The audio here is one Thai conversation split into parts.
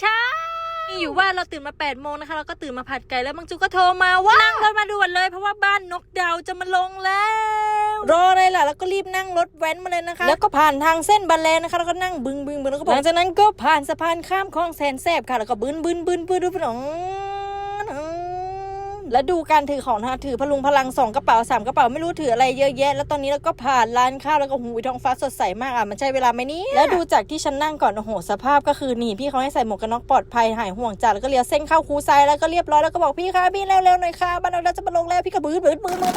เช้ามีอยู่ว่าเราตื่นมา8ปดโมงนะคะ เราก็ตื่นมาผัดไก่แล้วบางจูก็โทรมาว่านั่งรถมาด่วนเลย เพราะว่าบ้านนกดาวจะมาลงแล้ว รออะไรล่ะ แล้วก็รีบนั่งรถแว้นมาเลยนะคะ แล้วก็ผ่านทางเส้นบันเลนนะคะ แล้วก็นั่งบึงบึงบึงแล้วก็หลังจากนั้นก็ผ่านสะพานข้ามคลองแสนแสบค่ะ แล้วก็บึนบึนบึนบึนบึนบึน แล้วดูการถือของนะคะถือพลุงพลังสองกระเป๋าสามกระเป๋าไม่รู้ถืออะไรเยอะแยะ แล้วตอนนี้เราก็ผ่านร้านข้าวแล้วก็หูท้องฟ้าสดใสมากอะมันใช่เวลาไหมนี่แล้วดูจากที่ฉันนั่งก่อนโอ้โหสภาพก็คือนี่พี่เขาให้ใส่หมวกกันน็อกปลอดภัยหายห่วงจ้ะแล้วก็เลี้ยวเส้นเข้าคูไซแล้วก็เรียบร้อยแล้วก็บอกพี่คะพี่เร็วๆหน่อยค่ะบ้านเราจะมาลงแล้วพี่ก็บื้อบื้อบื้อบื้อ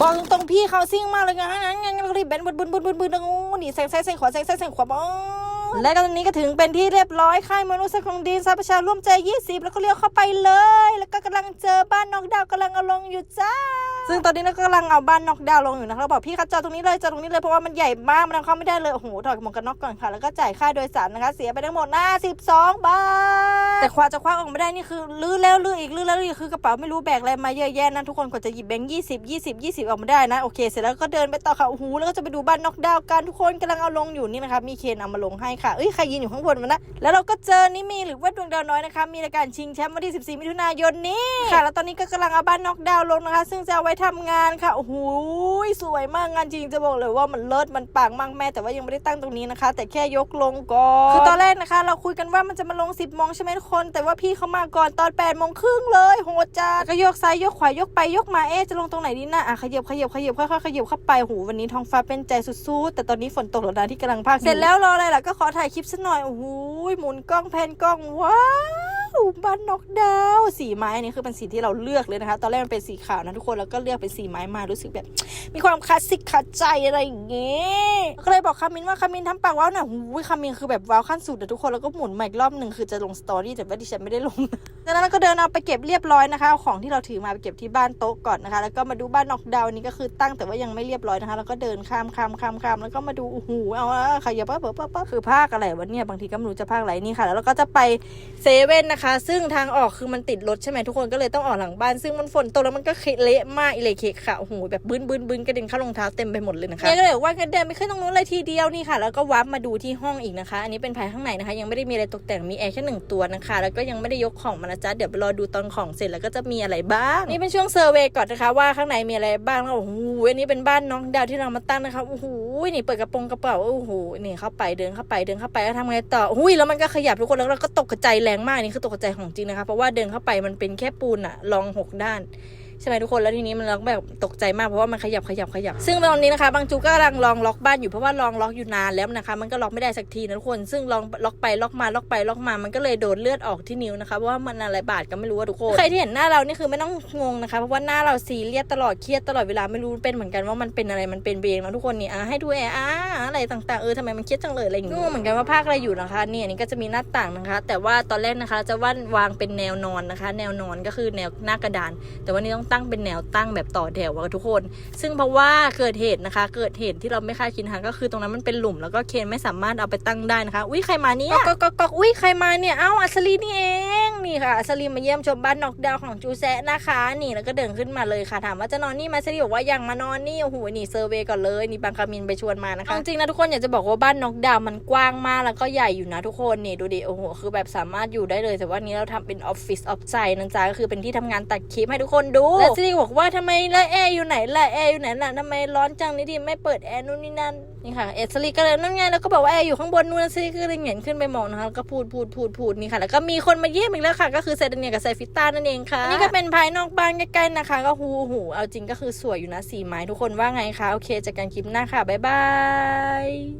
บอกตรงๆพี่เขาซิ่งมากเลยงั้นงั้นงั้นรีบเบนบึนบึนบึนบึนบึนโอ้นี่แซงซ้ายแซงขวาแซงซ้ายแซงขวาบ้ และก็ตอนนี้ก็ถึงเป็นที่เรียบร้อยค่ายมนุษย์ของดีนซาประชาร่วมใจ 20 แล้วก็เลี้ยวเข้าไปเลย แล้วก็กำลังเจอบ้านนอกดาวกำลังเอาลงอยู่จ้า ซึ่งตอนนี้เราก็กำลังเอาบ้านนอกดาวลงอยู่นะคะเราบอกพี่คะจอดตรงนี้เลยจอดตรงนี้เลยเพราะว่ามันใหญ่มากมันเข้าไม่ได้เลยโอ้โหถอดหมวกกันน็อกก่อนค่ะ แล้วก็จ่ายค่าโดยสารนะคะ เสียไปทั้งหมดหน้า 12 บาท แต่คว้าจะคว้าออกไม่ได้นี่คือลื้อแล้วลื้ออีกลื้อแล้วลื้ออีกคือกระเป๋าไม่รู้แบกอะไรมาเยอะแยะนะทุกคนกว่าจะหยิบแบงค์ยี่สิบยี่สิบยี่สิบออกมาได้นะโอเคเสร็จแล้วก็เดินไปต่อค่ะโอ้โหแล้วก็จะไปดูบ้านนอกดาวกันทุกคนกำลังเอาลงอยู่นี่นะคะมีเคนเอามาลงให้ค่ะเอ้ยใครยืนอยู่ข้างบนมันนะแล้วเราก็เจอนิมีหรือว่าดวงดาวน้อยนะคะมีรายการชิงแชมป์วันที่ 14 มิถุนายนนี้ค่ะ แล้วตอนนี้ก็กำลังเอาบ้านนอกดาวลงนะคะ ซึ่งจะเอาไว้ทำงานค่ะโอ้โหสวยมากงานจริงจะบอกเลยว่ามันเลิศมันปังมากแม่แต่ว่ายังไม่ได้ตั้งตรงนี้นะคะ แต่แค่ยกลงก่อนคือตอนแรกนะคะ เราคุยกันว่ามันจะมาลง 10โมงใช่ไหมทุกคน แต่ว่าพี่เขามาก่อนตอน8โมงครึ่งเลยโหดจัดก็ยกซ้ายยกขวายกไปยกมาเอ๊ะจะลงตรงไหนดีนะอะขยับขยับขยับค่อยๆขยับเข้าไปหูวันนี้ท้องฟ้าเป็นใจสุดๆแต่ตอนนี้ฝนตกแล้วนะที่กำลังพากเสร็จแล้วรออะไรล่ะก็ขอถ่ายคลิปสักหน่อยโอ้โหหมุนกล้องแพนกล้องว้า วบ้านนกดาวสีไม้อันนี้คือเป็นสีที่เราเลือกเลยนะคะ ตอนแรกมันเป็นสีขาวนะทุกคนแล้วก็เลือกเป็นสีไม้มารู้สึกแบบ มีความคลาสสิกขัดใจอะไรอย่างเงี้ยก็เลยบอกคามินว่าคามินทำปากว้าวหน่อยหูยคามินคือแบบว้าวขั้นสุดอะทุกคนแล้วก็หมุนมาอีกรอบหนึ่งคือจะลงสตอรี่แต่ว่าดิฉันไม่ได้ลงจากนั้นเราก็เดินเอาไปเก็บเรียบร้อยนะคะเอาของที่เราถือมาไปเก็บที่บ้านโต๊ะก่อนนะคะ แล้วก็มาดูบ้านนอกดาวน์นี้ก็คือตั้งแต่ว่ายังไม่เรียบร้อยนะคะ แล้วก็เดินข้ามข้ามข้ามข้ามแล้วก็มาดูโอ้โหเอาอะขยับปั๊บปั๊บปั๊บคือภาคอะไรวะเนี่ยบางทีก็ไม่รู้จะภาคอะไรนี่ค่ะ แล้วเราก็จะไปเซเว่นนะคะซึ่งทางออกคือมันติดรถใช่ไหมทุกคนก็เลยต้องออกหลังบ้าน ซึ่งมันฝนตกแล้วมันก็เละมากอิเละเคค่ะโอ้โหแบบบึ้นบึ้นบึ้นกระเด็นเข้ารองเท้าเต็มไปหมดเลยนะคะเนี่ยก็เลยบอกว่ากันเดินไปขึ้นตรงนู้นเลยทีเดียวนี่ค่ะ แล้วก็วับมาดูที่ห้องอีกนะคะ อันนี้เป็นภายข้างในนะคะ ยังไม่ได้มีอะไรตกแต่งมีแอร์แค่หนึ่งตัวนะคะ แล้วก็ยังไม่ได้ยกของมานะจ๊ะเดี๋ยวไปรอดูตอนของเสร็จแล้วก็จะมีอะไรบ้าง นี่เป็นช่วงเซอร์เวย์ก่อนนะคะว่าข้างในมีอะไรบ้างแล้วโอ้โหอันนี้เป็นบ้านน้องดาวที่เรามาตั้งนะคะโอ้โหนี่เปิดกระโปรงกระเป๋าโอ้โหนี่เข้าไปเดินเข้าไปเดินเข้าไปแล้วทำไงต่ออุ้ยแล้วมันก็ขยับทุกคนแล้วเราก็ตกใจแรงมากนี่คือตกใจของจริงนะคะ เพราะว่าเดินเข้าไปมันเป็นแค่ปูนอะรองหกด้าน ใช่ไหมทุกคนแล้วทีนี้มันเราก็แบบตกใจมากเพราะว่ามันขยับขยับขยับ ซึ่งตอนนี้นะคะบางจูก็กำลังลองล็อกบ้านอยู่เพราะว่าลองล็อกอยู่นานแล้วนะคะ มันก็ล็อกไม่ได้สักทีนะทุกคน ซึ่งลองล็อกไปล็อกมาล็อกไปล็อกมา มันก็เลยโดนเลือดออกที่นิ้วนะคะเพราะว่ามันอะไรบาดก็ไม่รู้อะทุกคนใครที่เห็นหน้าเรานี่คือไม่ต้องงงนะคะเพราะว่าหน้าเราซีเรียสตลอดเครียดตลอดเวลาไม่รู้เป็นเหมือนกันว่ามันเป็นอะไรมันเป็นเบงนะทุกคนนี่อะให้ดูแอร์อะอะไรต่างๆเออทำไมมันเครียดจังเลยอะไรอย่างเงี้ยงงเหมือนกันว่าภาคอะไรอยู่นะคะเนี่ยนนี่ก็จะมีหน้าต่างนะคะ แต่ว่าตอนแรกนะคะจะว่านวางเป็นแนวนอนนะคะ แนวนอนก็คือแนวหน้ากระดาน แต่ว่านี่ต้องตั้งเป็นแนวตั้งแบบต่อแถวอะทุกคน ซึ่งเพราะว่าเกิดเหตุนะคะ เกิดเหตุที่เราไม่คาดคิดนะคะก็คือตรงนั้นมันเป็นหลุมแล้วก็เคนไม่สามารถเอาไปตั้งได้นะคะ อุ้ยใครมาเนี่ยก็ก็ก็อุ้ยใครมาเนี่ยเอ้าอัศรีนี่เองนี่ค่ะอัศรีมาเยี่ยมชมบ้านนอกดาวของจูแซะนะคะ นี่แล้วก็เดินขึ้นมาเลยค่ะถามว่าจะนอนนี่ไหมอัศรีบอกว่ายังมานอนนี่โอ้โหนี่เซอร์เวย์ก่อนเลยนี่บางคามินไปชวนมานะคะจริงๆนะทุกคนอยากจะบอกว่าบ้านนอกดาวมันกว้างมากแล้วก็ใหญ่อยู่นะทุกคนนี่ดูดิโอ้โหคือแบบสามารถอยู่ได้เลยแต่ว่านี้เราทำเป็นออฟฟิศออฟไซน์นะจ๊ะก็คือเป็นที่ทำงานตัดคลิปให้ทุกคนดูและซิริบอกว่าทำไมละแอร์อยู่ไหนละแอร์อยู่ไหนล่ะทำไมร้อนจังนี่ดิไม่เปิดแอร์นู่นนี่นั่นนี่ค่ะเอสลิก็เลยนั่นไงแล้วก็บอกว่าแอร์อยู่ข้างบนนู่นซิริก็เลยเหงนขึ้นไปมองนะคะแล้วก็พูดพูดพูดพูดนี่ค่ะแล้วก็มีคนมาเยี่ยมอีกแล้วค่ะ ก็คือเซดเนียกับไซฟิต้านั่นเองค่ะนนี้ก็เป็นภายนอกบ้านใกล้ๆนะคะ ก็หูหูเอาจริงก็คือสวยอยู่นะสีไม้ทุกคนว่าไงคะโอเคเจอกันคลิปหน้าค่ะบ๊ายบาย